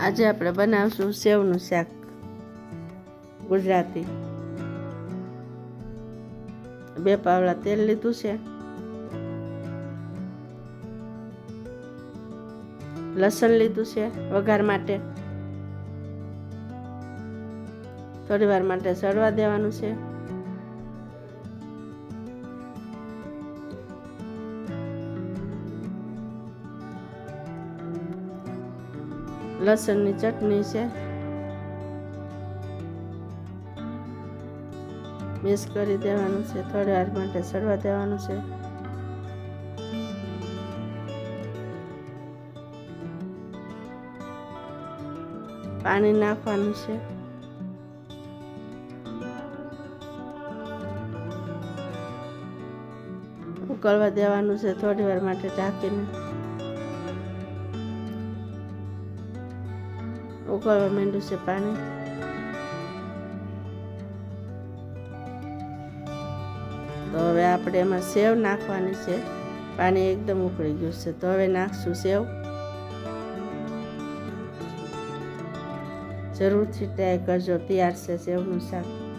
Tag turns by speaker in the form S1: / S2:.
S1: આજે આપણે બનાવશું સેવનું શાક ગુજરાતી. બે પાવડા તેલ લીધું છે. લસણ લીધું છે વઘાર માટે. થોડી વાર માટે સડવા દેવાનું છે. લસણની ચટણી છે. મિક્સ કરી દેવાનું છે, થોડી વાર માટે સડવા દેવાનું છે. પાણી નાખવાનું છે. ઉકળવા દેવાનું છે, થોડી વાર માટે ઢાંકીને. ઉકળવા માંડ્યું છે પાણી તો હવે આપણે એમાં સેવ નાખવાની છે પાણી એકદમ ઉકળી ગયું છે તો હવે નાખશું સેવ જરૂરથી ટ્રાય કરજો તૈયાર છે સેવનું શાક